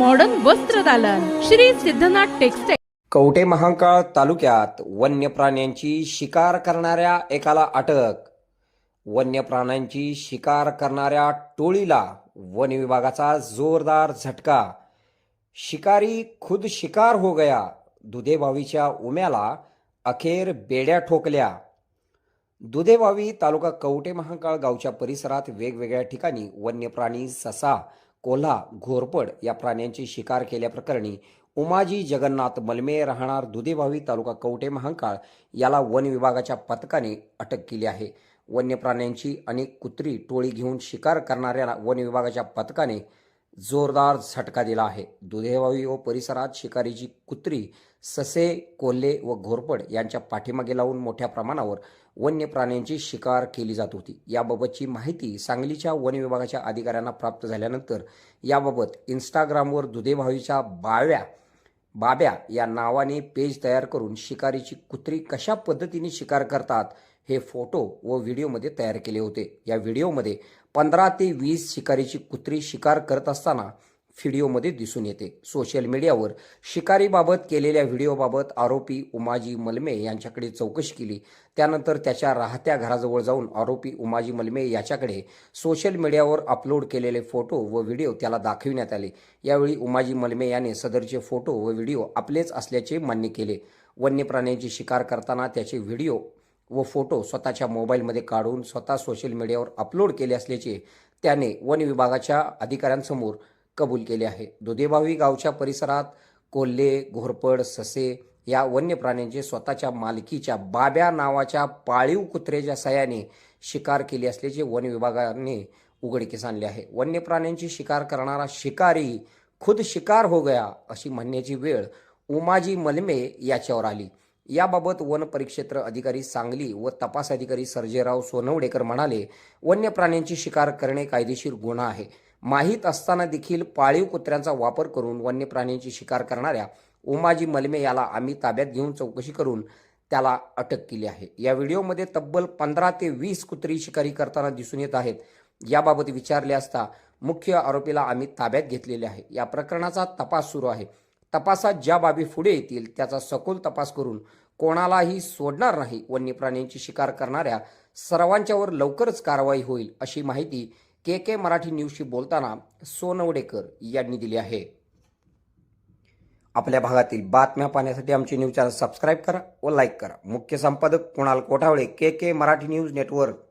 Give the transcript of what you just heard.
Modern वस्त्र दालन. Shri Siddhanath textile Kavathe Mahankal तालुक्यात वन्य प्राण्यांची शिकार करणाऱ्या एकाला अटक. वन्य प्राण्यांची शिकार करणाऱ्या टोळीला वन विभागाचा जोरदार झटका. शिकारी खुद शिकार हो गया. दुधेभावीच्या उम्याला अखेर बेड्या ठोकल्या. दुधेभावी तालुका कवटे महांकाळ गावच्या परिसरात वेगवेगळ्या ठिकाणी वन्य प्राणी ससा कोल्हा घोरपड या प्राण्यांची शिकार केल्याप्रकरणी उमाजी जगन्नाथ मलमे राहणार दुधेभावी तालुका कवटे महांकाळ याला वन विभागाच्या पथकाने अटक केली आहे. वन्य प्राण्यांची अनेक कुत्री टोळी घेऊन शिकार करणाऱ्या वन विभागाच्या पथकाने जोरदार झटका दिला आहे. दुधेभावी व परिसरात शिकारीची कुत्री ससे कोल्हे व घोरपड यांच्या पाठीमागे लावून मोठ्या प्रमाणावर वन्य प्राण्यांची शिकार केली जात होती. याबाबतची माहिती सांगलीच्या वन विभागाच्या अधिकाऱ्यांना प्राप्त झाल्यानंतर याबाबत इंस्टाग्रामवर दुधेभावीच्या बाव्या बाब्या या नावाने पेज तयार करून शिकारीची कुत्री कशा पद्धतीने शिकार करतात हे फोटो व व्हिडिओमध्ये तयार केले होते. या व्हिडिओमध्ये पंधरा ते वीस शिकारीची कुत्री शिकार करत असताना व्हिडिओमध्ये दिसून येते. सोशल मीडियावर शिकारीबाबत केलेल्या व्हिडिओबाबत आरोपी उमाजी मलमे यांच्याकडे चौकशी केली. त्यानंतर त्याच्या राहत्या घराजवळ जाऊन आरोपी उमाजी मलमे याच्याकडे सोशल मीडियावर अपलोड केलेले फोटो व व्हिडिओ त्याला दाखविण्यात आले. यावेळी उमाजी मलमे याने सदरचे फोटो व व्हिडिओ आपलेच असल्याचे मान्य केले. वन्य प्राण्यांची शिकार करताना त्याचे व्हिडिओ व फोटो स्वतःच्या मोबाईलमध्ये काढून स्वतः सोशल मीडियावर अपलोड केले असल्याचे त्याने वन विभागाच्या अधिकाऱ्यांसमोर कबूल केले आहे. दुधेभावी गावच्या परिसरात कोल्हे घोरपड ससे या वन्य प्राण्यांचे स्वतःच्या मालकीच्या बाब्या नावाच्या पाळीव कुत्र्याच्या सहाय्याने शिकार केली असल्याचे वन विभागाने उघडकीस आणले आहे. वन्य प्राण्यांची शिकार करणारा शिकारी खुद शिकार हो गया अशी म्हणण्याची वेळ उमाजी मलमे याच्यावर आली. याबाबत वन परिक्षेत्र अधिकारी सांगली व तपास अधिकारी सर्जेराव सोनवडेकर म्हणाले वन्य प्राण्यांची शिकार करणे कायदेशीर गुन्हा आहे. माहीत असताना देखील पाळीव कुत्र्यांचा वापर करून वन्य प्राण्यांची शिकार करणाऱ्या उमाजी मलमे याला आम्ही ताब्यात घेऊन चौकशी करून त्याला अटक केली आहे. या व्हिडिओमध्ये तब्बल पंधरा ते वीस कुत्री शिकारी करताना दिसून येत आहेत. याबाबत विचारले असता मुख्य आरोपीला आम्ही ताब्यात घेतलेले आहे. या प्रकरणाचा तपास सुरू आहे. तपासात ज्या बाबी पुढे येतील त्याचा सखोल तपास करून कोणालाही सोडणार नाही वन्य प्राण्यांची शिकार करणाऱ्या सर्वांच्यावर लवकरच कारवाई होईल अशी माहिती के के मराठी न्यूजशी बोलताना सोनवडेकर यांनी दिली आहे. आपल्या भागातील बातम्या पाहण्यासाठी आमचे न्यूज चॅनल सबस्क्राईब करा व लाईक करा. मुख्य संपादक Kunal Kothawale K K Marathi news network.